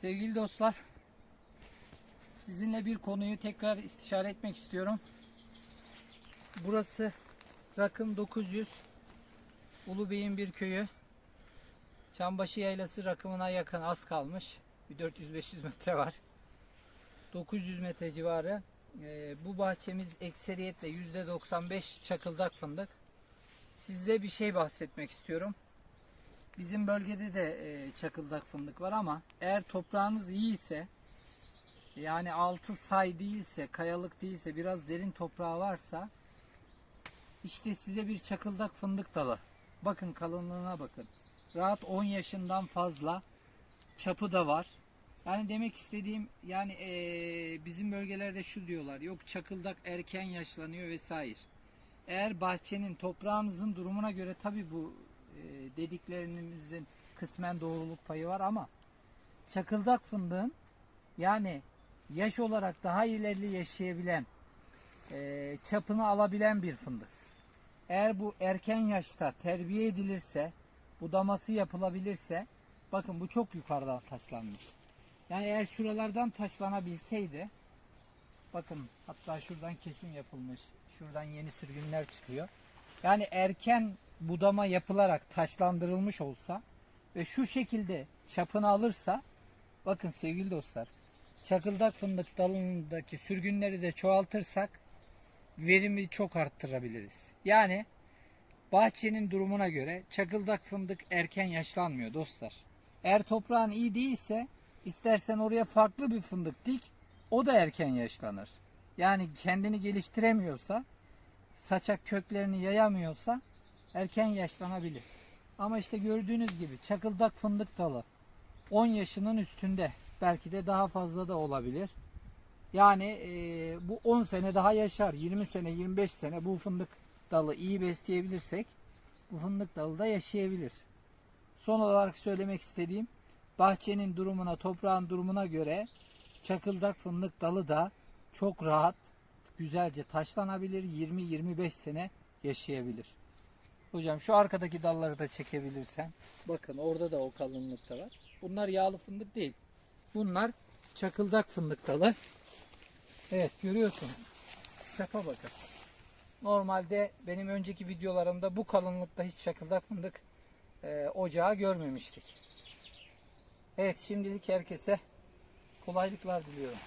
Sevgili dostlar, sizinle bir konuyu tekrar istişare etmek istiyorum. Burası rakım 900, Ulubey'in bir köyü. Çambaşı Yaylası rakımına yakın az kalmış. Bir 400-500 metre var. 900 metre civarı. Ee, bu bahçemiz ekseriyetle %95 çakıldak fındık. Size bir şey bahsetmek istiyorum. Bizim bölgede de e, çakıldak fındık var ama eğer toprağınız iyi ise yani altı say değilse, kayalık değilse, biraz derin toprağı varsa işte size bir çakıldak fındık dalı. Bakın kalınlığına bakın. Rahat 10 yaşından fazla çapı da var. Yani demek istediğim yani e, bizim bölgelerde şu diyorlar. Yok çakıldak erken yaşlanıyor vesaire. Eğer bahçenin toprağınızın durumuna göre tabi bu dediklerimizin kısmen doğruluk payı var ama çakıldak fındığın yani yaş olarak daha ilerli yaşayabilen e, çapını alabilen bir fındık. Eğer bu erken yaşta terbiye edilirse, budaması yapılabilirse, bakın bu çok yukarıdan taşlanmış. Yani eğer şuralardan taşlanabilseydi, bakın hatta şuradan kesim yapılmış, şuradan yeni sürgünler çıkıyor. Yani erken budama yapılarak taşlandırılmış olsa ve şu şekilde çapını alırsa, bakın sevgili dostlar, çakıldak fındık dalındaki sürgünleri de çoğaltırsak verimi çok arttırabiliriz. Yani bahçenin durumuna göre çakıldak fındık erken yaşlanmıyor dostlar. Eğer toprağın iyi değilse istersen oraya farklı bir fındık dik o da erken yaşlanır. Yani kendini geliştiremiyorsa saçak köklerini yayamıyorsa erken yaşlanabilir. Ama işte gördüğünüz gibi çakıldak fındık dalı 10 yaşının üstünde belki de daha fazla da olabilir. Yani e, bu 10 sene daha yaşar. 20 sene 25 sene bu fındık dalı iyi besleyebilirsek bu fındık dalı da yaşayabilir. Son olarak söylemek istediğim bahçenin durumuna toprağın durumuna göre çakıldak fındık dalı da çok rahat güzelce taşlanabilir 20-25 sene yaşayabilir. Hocam şu arkadaki dalları da çekebilirsen. Bakın orada da o kalınlıkta var. Bunlar yağlı fındık değil. Bunlar çakıldak fındık dalı. Evet görüyorsunuz. Çapa bakın. Normalde benim önceki videolarımda bu kalınlıkta hiç çakıldak fındık e, ocağı görmemiştik. Evet şimdilik herkese kolaylıklar diliyorum.